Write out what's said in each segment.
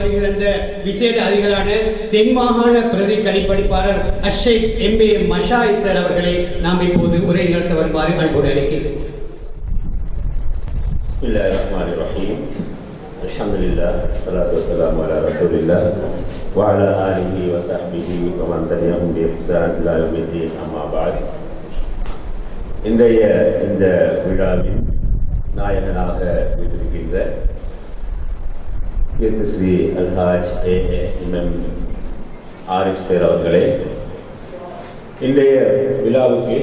வருகின்ற விசேட அதிகளான தென் மாகாண பிரதி கணிப்படிப்பாளர் Ashek M A Mashai sir அவர்களை நாம் இப்போது உரை நிறுத்த வருமாறு அன்போடு அழைக்கின்றோம் بسم الله الرحمن الرحيم الحمد لله والصلاة والسلام على رسول الله وعلى آله وصحبه ومن تبعهم بإحسان إلى يوم الدين أما بعد இன்றைய இந்த விழாவின் நாயகனாக வீட்டிருக்கின்ற கீர்த்தி ஸ்ரீ அல்ஹாஜ் ஏ. இமம் ஆரிஃப் சேர் அவர்களே இன்றைய விழாவுக்கு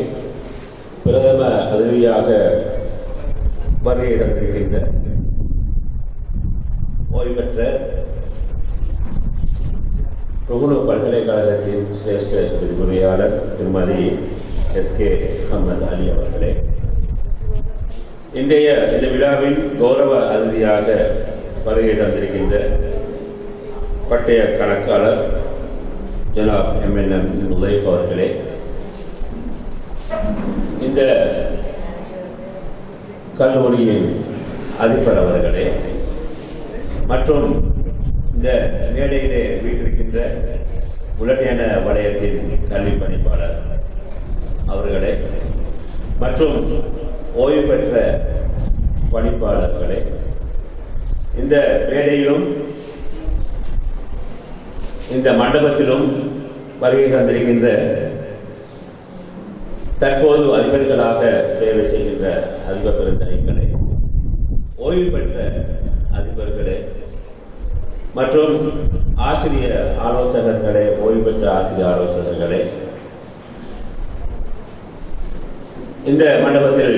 பிரதம அதிதியாக வருகை தந்திருக்கின்ற ஓய்வு பெற்ற ருகுணு பல்கலைக்கழகத்தின் சிரேஷ்ட விரிவுரையாளர் திருமதி எஸ். கே. அகமது அலி அவர்களே இன்றைய இந்த விழாவின் கௌரவ அதிதியாக வருகை தந்திருக்கின்ற பட்டய கணக்காளர் ஜனாப் எம்என்எம் முலைஃப் அவர்களே இந்த கல்லூரியின் அதிபர் அவர்களே மற்றும் இந்த மேடையிலே வீட்டிருக்கின்ற உலகையான வலயத்தின் கல்வி பணிப்பாளர் அவர்களே மற்றும் ஓய்வு பெற்ற பணிப்பாளர்களே இந்த மேடையிலும் இந்த மண்டபத்திலும் வருகை தந்திருக்கின்ற தற்போது அதிபர்களாக சேவை செய்கின்ற அதிபர் பெருந்தனைகளே ஓய்வு பெற்ற அதிபர்களே மற்றும் ஆசிரியர் ஆலோசகர்களே ஓய்வு பெற்ற ஆசிரியர் ஆலோசகர்களே இந்த மண்டபத்தில்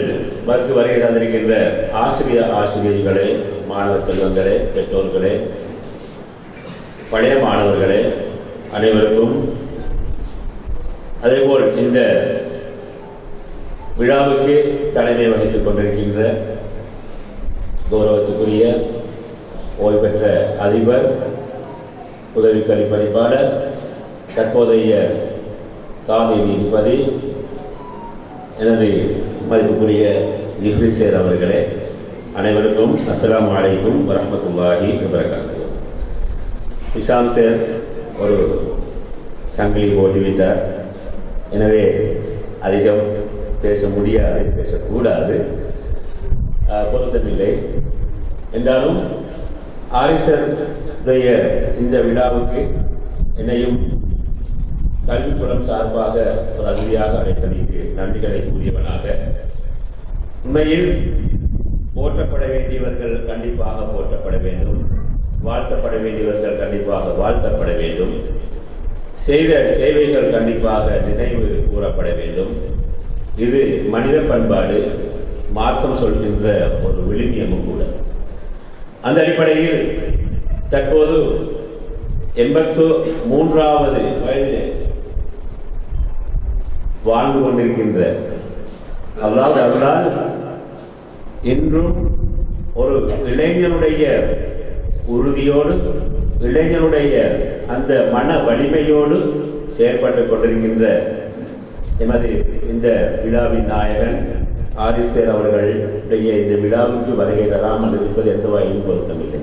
வருக்கு வருகை தந்திருக்கின்ற ஆசிரியர் ஆசிரியர்களே மாணவ செல்வங்களே பெற்றோர்களே பழைய மாணவர்களே அனைவருக்கும் அதேபோல் இந்த விழாவுக்கு தலைமை வகித்துக் கொண்டிருக்கின்ற கௌரவத்துக்குரிய ஓய்வு பெற்ற அதிபர் உதவி கல்விப்பணிப்பாளர் தற்போதைய காவிரி நீதிபதி எனது மதிப்புக்குரிய இஃப்ரிசேர் அவர்களே அனைவருக்கும் அஸ்லாம் வலைக்கும் வரமத்துல்லாஹி வபரகாத்து இஷாம் சேர் ஒரு சங்கிலி ஓட்டிவிட்டார் எனவே அதிகம் பேச முடியாது பேசக்கூடாது. பொருத்தமில்லை. என்றாலும் ஆரிசருடைய இந்த விழாவுக்கு என்னையும் கல்விப்புறம் சார்பாக ஒரு அதிதியாக அழைத்தமைக்கு நன்றிகளை கூறியவனாக. உண்மையில் போற்றப்பட வேண்டியவர்கள் கண்டிப்பாக போற்றப்பட வேண்டும். வாழ்த்தப்பட வேண்டியவர்கள் கண்டிப்பாக வாழ்த்தப்பட வேண்டும். செய்த சேவைகள் கண்டிப்பாக நினைவு கூறப்பட வேண்டும். இது மனித பண்பாடு மார்க்கம் சொல்கின்ற ஒரு விழுமியமும் கூட. அந்த அடிப்படையில் தற்போது எண்பத்து மூன்றாவது வயது வாழ்ந்து கொண்டிருக்கின்ற அல்லாது அருளால் இன்றும் ஒரு இளைஞனுடைய உறுதியோடு இளைஞனுடைய அந்த மன வலிமையோடு செயற்பட்டுக் கொண்டிருக்கின்ற எமது இந்த விழாவின் நாயகன் ஆதிசேர் அவர்களுடைய இந்த விழாவுக்கு வருகை தராமல் இருப்பது எந்த வகையும் பொருத்தமில்லை.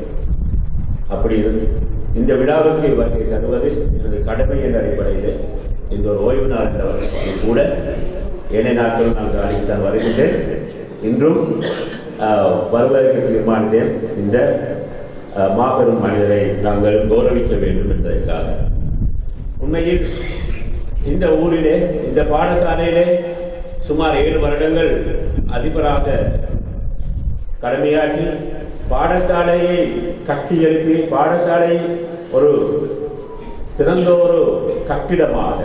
அப்படி இருந்து இந்த விழாவுக்கு வருகை தருவது எனது கடமை என்ற அடிப்படையில் இன்று ஒரு ஓய்வு நாள் கூட ஏனைய நாட்கள் நான் காணித்தான் வருகின்றேன். இன்றும் வருவதற்கு தீர்மானித்தேன். இந்த மாபெரும் மனிதரை நாங்கள் கௌரவிக்க வேண்டும் என்பதற்காக. உண்மையில் இந்த ஊரிலே இந்த பாடசாலையிலே சுமார் ஏழு வருடங்கள் அதிபராக கடமையாற்றி பாடசாலையை கட்டி எழுப்பி பாடசாலை ஒரு சிறந்த ஒரு கட்டிடமாக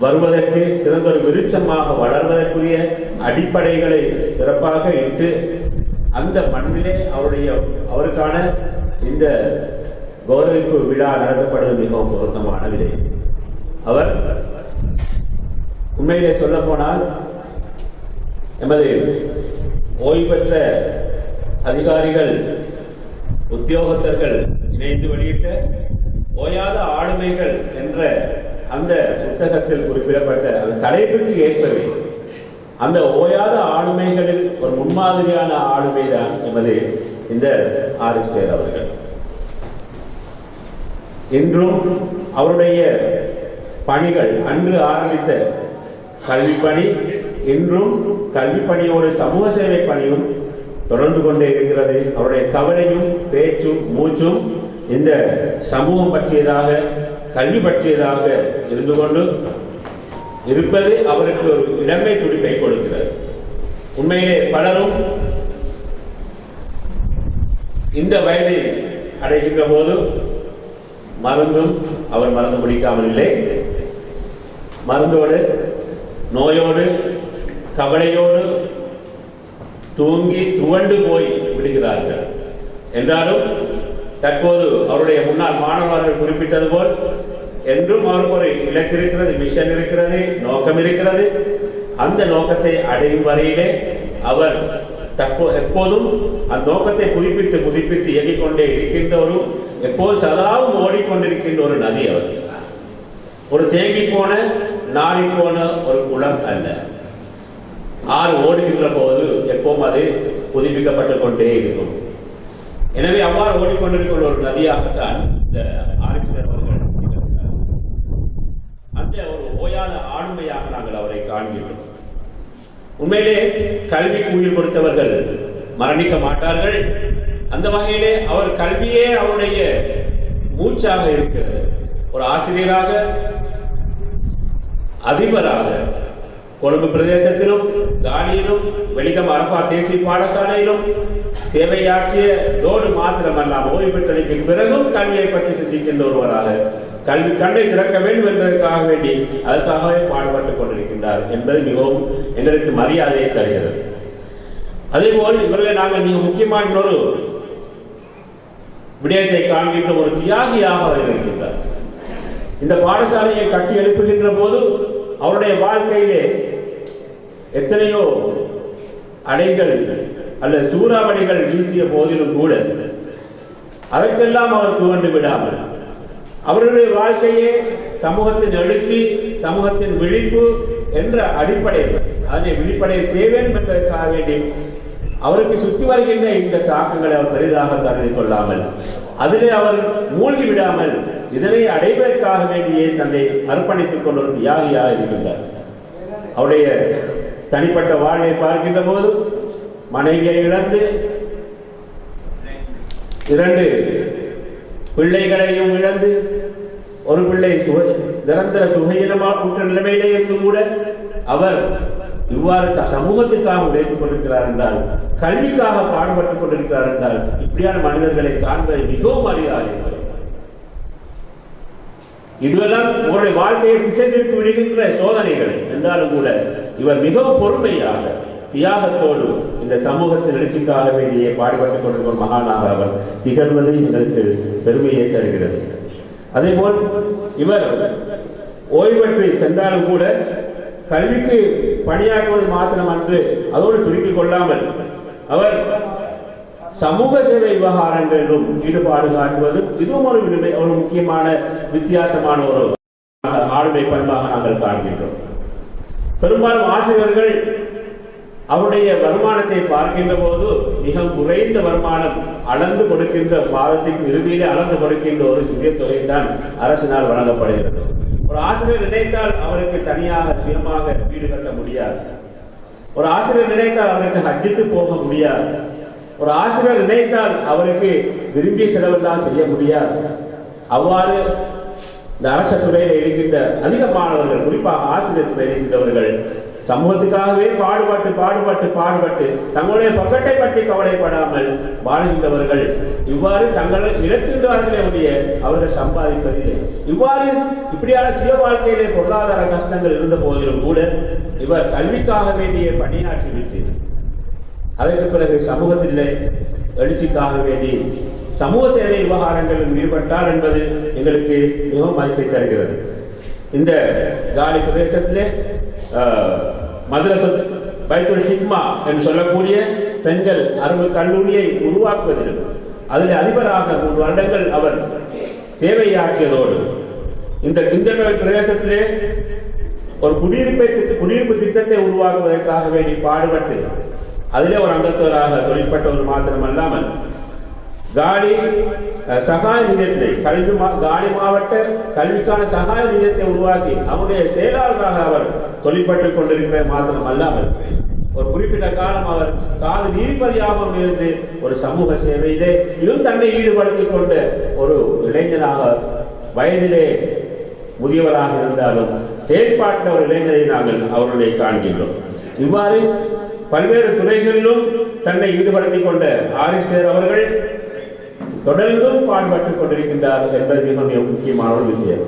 வருவதற்கு சிறந்த ஒரு விருட்சமாக வளர்வதற்குரிய அடிப்படைகளை சிறப்பாக இட்டு அந்த மண்ணிலே அவருடைய அவருக்கான இந்த கௌரவிப்பு விழா நடத்தப்படுவது மிகவும் பொருத்தமான விதை அவர் உண்மையிலே சொல்ல போனால் எமது ஓய்வு பெற்ற அதிகாரிகள் உத்தியோகத்தர்கள் இணைந்து வெளியிட்ட ஓயாத ஆளுமைகள் என்ற அந்த புத்தகத்தில் குறிப்பிடப்பட்ட அந்த தலைப்புக்கு ஏற்பவே அந்த ஓயாத ஆளுமைகளில் ஒரு முன்மாதிரியான ஆளுமை தான் எமது இந்த ஆரிஃப் சேர் அவர்கள். இன்றும் அவருடைய பணிகள் அன்று ஆரம்பித்த கல்வி பணி இன்றும் கல்வி பணியோடு சமூக சேவை பணியும் தொடர்ந்து கொண்டே இருக்கிறது. அவருடைய கவலையும் பேச்சும் மூச்சும் இந்த சமூகம் பற்றியதாக கல்வி பற்றியதாக இருந்து கொண்டு இருப்பது அவருக்கு ஒரு இளமை துடிப்பை கொடுக்கிறது. உண்மையிலே பலரும் இந்த வயதில் அடைகின்ற போது மருந்தும் அவர் மருந்து முடிக்காமல் இல்லை. மருந்தோடு நோயோடு கவலையோடு தூங்கி துவண்டு போய் விடுகிறார்கள். என்றாலும் தற்போது அவருடைய முன்னாள் மாணவர்கள் குறிப்பிட்டது போல் என்றும் அவருக்கு ஒரு இலக்கு இருக்கிறது மிஷன் இருக்கிறது நோக்கம் இருக்கிறது. அந்த நோக்கத்தை அடையும் வரையிலே அவர் தற்போ எப்போதும் அந்த நோக்கத்தை புதுப்பித்து புதுப்பித்து இயங்கிக்கொண்டே இருக்கின்ற ஒரு எப்போது சதாவும் ஓடிக்கொண்டிருக்கின்ற ஒரு நதி அவர். ஒரு தேங்கி போன நாரி போன ஒரு குளம் அல்ல. ஆறு ஓடுகின்ற போது எப்பவும் அது புதுப்பிக்கப்பட்டு கொண்டே இருக்கும். எனவே அவ்வாறு ஓடிக்கொண்டிருக்கிற ஒரு நதியாகத்தான் இந்த ஆரிசர் அவர்கள் அந்த ஒரு ஓயாத ஆளுமையாக நாங்கள் அவரை காண்கின்றோம். உண்மையிலே கல்விக்கு உயிர் கொடுத்தவர்கள் மரணிக்க மாட்டார்கள். அந்த வகையிலே அவர் கல்வியே அவருடைய மூச்சாக இருக்கிறது. ஒரு ஆசிரியராக அதிபராக கொழும்பு பிரதேசத்திலும் காலியிலும் வெளிகம் அரபா தேசிய பாடசாலையிலும் சேவையாற்றியதோடு மாத்திரமல்லாம் ஓய்வு பெற்றதற்கு பிறகும் கல்வியை பற்றி சிந்திக்கின்ற ஒருவராக கல்வி கண்ணை திறக்க வேண்டும் என்பதற்காக வேண்டி அதற்காகவே பாடுபட்டுக் கொண்டிருக்கின்றார் என்பது மிகவும் எங்களுக்கு மரியாதையை தருகிறது. அதேபோல் இவர்களை நாங்கள் மிக முக்கியமான இன்னொரு விடயத்தை காண்கின்ற ஒரு தியாகியாக அவர் இருக்கின்றார். இந்த பாடசாலையை கட்டி எழுப்புகின்ற போது அவருடைய வாழ்க்கையிலே எத்தனையோ அடைகள் அல்லது சூறாவளிகள் வீசிய போதிலும் கூட அதற்கெல்லாம் அவர் துவண்டு விடாமல் அவருடைய வாழ்க்கையே சமூகத்தின் எழுச்சி சமூகத்தின் விழிப்பு என்ற அடிப்படையில் அதனை விழிப்படைய செய்வேன் என்பதற்காக வேண்டி அவருக்கு சுற்றி வருகின்ற இந்த தாக்கங்களை அவர் பெரிதாக கருதி கொள்ளாமல் அதிலே அவர் மூழ்கி விடாமல் இதனை அடைவதற்காக வேண்டியே தன்னை அர்ப்பணித்துக் கொண்ட தியாகியாக இருக்கின்றார். அவருடைய தனிப்பட்ட வாழ்வை பார்க்கின்ற போது மனைவியை இழந்து. இரண்டு பிள்ளைகளையும் இழந்து. ஒரு பிள்ளை சுக நிரந்தர சுகையினமாக உற்ற நிலைமையிலே இருந்து கூட அவர் இவ்வாறு சமூகத்திற்காக உழைத்துக் கொண்டிருக்கிறார் என்றால் கல்விக்காக பாடுபட்டுக் கொண்டிருக்கிறார் என்றால் இப்படியான மனிதர்களை காண்பதை மிகவும் அறியாது இதுவெல்லாம் உங்களுடைய வாழ்க்கையை திசை திருப்பி விடுகின்ற சோதனைகள். என்றாலும் கூட இவர் மிகவும் பொறுமையாக தியாகத்தோடு இந்த சமூகத்தின் எழுச்சிக்காக வேண்டிய பாடுபட்டுக் கொண்டிருக்கும் மகானாக அவர் திகழ்வது எங்களுக்கு பெருமையை தருகிறது. அதேபோல் இவர் ஓய்வு சென்றாலும் கூட கல்விக்கு பணியாற்றுவது மாத்திரமன்று அதோடு சுருக்கிக் கொள்ளாமல் அவர் சமூக சேவை விவகாரங்களிலும் ஈடுபாடு காட்டுவது இதுவும் ஒரு ஒரு முக்கியமான வித்தியாசமான ஒரு ஆளுமை பண்பாக நாங்கள் காண்கின்றோம். பெரும்பாலும் ஆசிரியர்கள் அவருடைய வருமானத்தை பார்க்கின்ற போது மிக குறைந்த வருமானம் அளந்து கொடுக்கின்ற பாதத்தின் இறுதியிலே அளந்து கொடுக்கின்ற ஒரு சிறிய தொகை தான் அரசினால் வழங்கப்படுகிறது. ஒரு ஆசிரியர் நினைத்தால் அவருக்கு தனியாக சுயமாக வீடு கட்ட முடியாது. ஒரு ஆசிரியர் நினைத்தால் அவருக்கு ஹஜ்ஜுக்கு போக முடியாது. ஒரு ஆசிரியர் நினைத்தால் அவருக்கு விரும்பிய செலவெல்லாம் செய்ய முடியாது. அவ்வாறு இந்த அரச துறையில் இருக்கின்ற அதிக மாணவர்கள் குறிப்பாக ஆசிரியர் துறையில் இருக்கின்றவர்கள் சமூகத்துக்காகவே பாடுபட்டு பாடுபட்டு பாடுபட்டு தங்களுடைய பக்கத்தை பற்றி கவலைப்படாமல் வாழ்கின்றவர்கள் இவ்வாறு தங்கள் இழக்கின்றார்களே ஒழிய அவர்கள் சம்பாதிப்பதில்லை. இவ்வாறு இப்படியான சுய வாழ்க்கையிலே பொருளாதார கஷ்டங்கள் இருந்த போதிலும் கூட இவர் கல்விக்காக வேண்டிய பணியாற்றிவிட்டு அதற்கு பிறகு சமூகத்திலே எழுச்சிக்காக வேண்டி சமூக சேவை விவகாரங்களில் ஈடுபட்டார் என்பது எங்களுக்கு மிகவும் மதிப்பை தருகிறது. இந்த காலி பிரதேசத்திலே மதரசத் பைத்துல் ஹிக்மா என்று சொல்லக்கூடிய பெண்கள் அரபு கல்லூரியை உருவாக்குவதில் அதில் அதிபராக மூன்று வருடங்கள் அவர் சேவையாக்கியதோடு இந்த கிந்தனோய் பிரதேசத்திலே ஒரு குடியிருப்பை குடியிருப்பு திட்டத்தை உருவாக்குவதற்காக வேண்டி பாடுபட்டு அதிலே ஒரு அங்கத்தோராக தொழிற்பட்டவர் மாத்திரம் அல்லாமல் காலி சகாய நிதியத்தை கல்வி மா- காலி மாவட்ட கல்விக்கான சகாய நிதியத்தை உருவாக்கி அவருடைய செயலாளராக அவர் தொழிற்பட்டுக் கொண்டிருக்கிற மாத்திரம் அல்லாமல் ஒரு குறிப்பிட்ட காலம் அவர் காது நீதிபதியாகவும் இருந்து ஒரு சமூக சேவையிலே இன்னும் தன்னை ஈடுபடுத்திக் கொண்ட ஒரு இளைஞனாக வயதிலே முதியவராக இருந்தாலும் செயற்பாட்டில் ஒரு இளைஞரை நாங்கள் அவர்களை காண்கின்றோம். இவ்வாறு பல்வேறு துறைகளிலும் தன்னை ஈடுபடுத்திக் கொண்ட ஆரிசேர் அவர்கள் தொடர்ந்தும் பாடுபட்டுக் கொண்டிருக்கின்றார்கள் என்பது மிக மிக முக்கியமான ஒரு விஷயம்.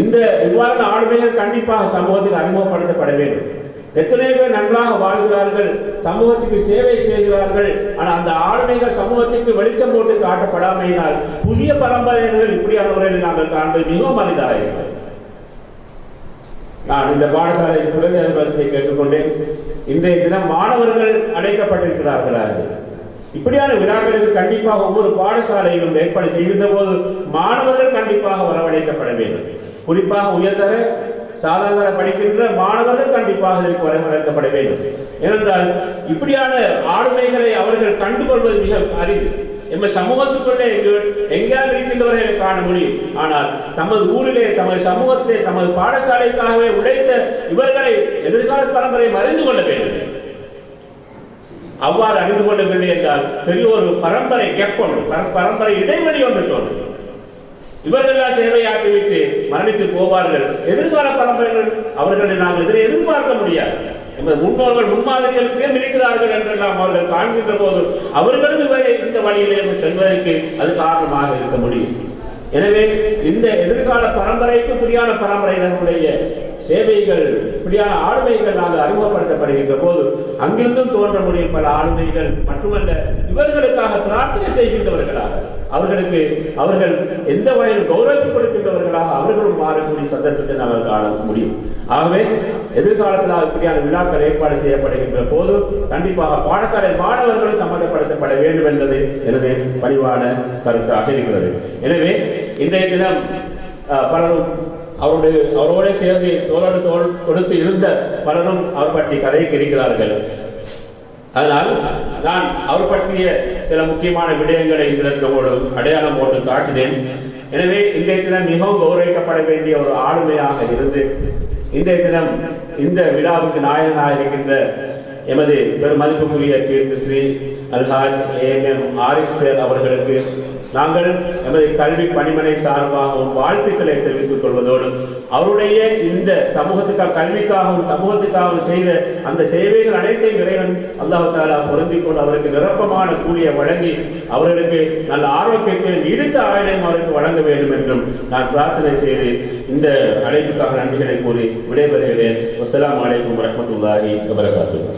இந்த இவ்வாறான ஆளுமைகள் கண்டிப்பாக சமூகத்தில் அறிமுகப்படுத்தப்பட வேண்டும். எத்தனை பேர் நன்றாக வாழ்கிறார்கள் சமூகத்துக்கு சேவை செய்கிறார்கள் ஆனால் அந்த ஆளுமைகள் சமூகத்துக்கு வெளிச்சம் போட்டு காட்டப்படாமையினால் புதிய பரம்பரையினர் இப்படியான முறையில் நாங்கள் காண்பது மிகவும் அரிதாக நான் இந்த பாடசாலையில் குழந்தை அலுவலகத்தை கேட்டுக்கொண்டேன். இன்றைய தினம் மாணவர்கள் அழைக்கப்பட்டிருக்கிறார்களா இப்படியான விழாக்களுக்கு கண்டிப்பாக ஒவ்வொரு பாடசாலையிலும் ஏற்பாடு செய்கின்ற போது மாணவர்கள் கண்டிப்பாக வரவழைக்கப்பட வேண்டும். குறிப்பாக உயர்தர சாதாரண படிக்கின்ற மாணவர்கள் கண்டிப்பாக இதற்கு வரவழைக்கப்பட வேண்டும். ஏனென்றால் இப்படியான ஆளுமைகளை அவர்கள் கண்டுகொள்வது மிக அரிது. எம்ம சமூகத்துக்குள்ளே எங்கள் எங்கேயாவது இருக்கின்றவர்களை காண முடியும். ஆனால் தமது ஊரிலே தமது சமூகத்திலே தமது பாடசாலைக்காகவே உழைத்த இவர்களை எதிர்கால பரம்பரை அறிந்து கொள்ள வேண்டும். அவ்வாறு அறிந்து கொள்ளவில்லை என்றால் பெரிய ஒரு பரம்பரை கேப் ஒன்று பரம்பரை இடைவெளி ஒன்று தோன்றும். இவர்களெல்லாம் சேவையாற்றிவிட்டு மரணித்து போவார்கள். எதிர்கால பரம்பரைகள் அவர்களை நாங்கள் இதில் எதிர்பார்க்க முடியாது. எமது முன்னோர்கள் முன்மாதிரிகளுக்கே இருக்கிறார்கள் என்றெல்லாம் அவர்கள் காண்கின்ற போது அவர்களும் இவரை இந்த வழியிலே செல்வதற்கு அது காரணமாக இருக்க முடியும். எனவே இந்த எதிர்கால பரம்பரைக்கு இப்படியான பரம்பரையினருடைய சேவைகள் இப்படியான ஆளுமைகள் நாங்கள் அறிமுகப்படுத்தப்படுகின்ற போது அங்கிருந்தும் தோன்ற முடியும் பல ஆளுமைகள் மட்டுமல்ல இவர்களுக்காக பிரார்த்தனை செய்கின்றவர்களாக அவர்களுக்கு அவர்கள் எந்த வகையில் கௌரவம் கொடுக்கின்றவர்களாக அவர்களும் மாறக்கூடிய சந்தர்ப்பத்தை நாங்கள் காண முடியும். ஆகவே எதிர்காலத்தில் இப்படியான விழாக்கள் ஏற்பாடு செய்யப்படுகின்ற போது கண்டிப்பாக பாடசாலை மாணவர்களும் சம்மந்தப்படுத்தப்பட வேண்டும் என்பது எனது பணிவான கருத்தாக இருக்கிறது. எனவே இன்றைய தினம் பலரும் அவருடைய அவரோட சேர்ந்து தோளோடு தோல் கொடுத்து இருந்த பலரும் அவர் பற்றி கதையை கிடைக்கிறார்கள் அதனால் நான் அவர் பற்றிய சில முக்கியமான விடயங்களை இந்த அடையாளம் போட்டு காட்டினேன். எனவே இன்றைய தினம் மிகவும் கௌரவிக்கப்பட வேண்டிய ஒரு ஆளுமையாக இருந்து இன்றைய தினம் இந்த விழாவுக்கு நாயகனாக இருக்கின்ற எமது பெருமதிப்புக்குரிய கீர்த்தி ஸ்ரீ அல்ஹாஜ் ஏஎம் ஆரிஃப் அவர்களுக்கு நாங்கள் எமது கல்வி பணிமனை சார்பாகவும் வாழ்த்துக்களை தெரிவித்துக் கொள்வதோடு அவருடைய இந்த சமூகத்துக்காக கல்விக்காகவும் சமூகத்துக்காகவும் செய்த அந்த சேவைகள் அனைத்தையும் இறைவன் அல்லாஹ் தாலா கொண்டு அவருக்கு நிரப்பமான கூலியை வழங்கி அவர்களுக்கு நல்ல ஆரோக்கியத்தையும் நீடித்த ஆயுதம் அவருக்கு வழங்க வேண்டும் என்றும் நான் பிரார்த்தனை செய்து இந்த அழைப்புக்காக நன்றிகளை கூறி விடைபெறுகிறேன். அஸ்லாம் வலைக்கம் வரமத்துல்லாஹி வபரகாத்துஹு.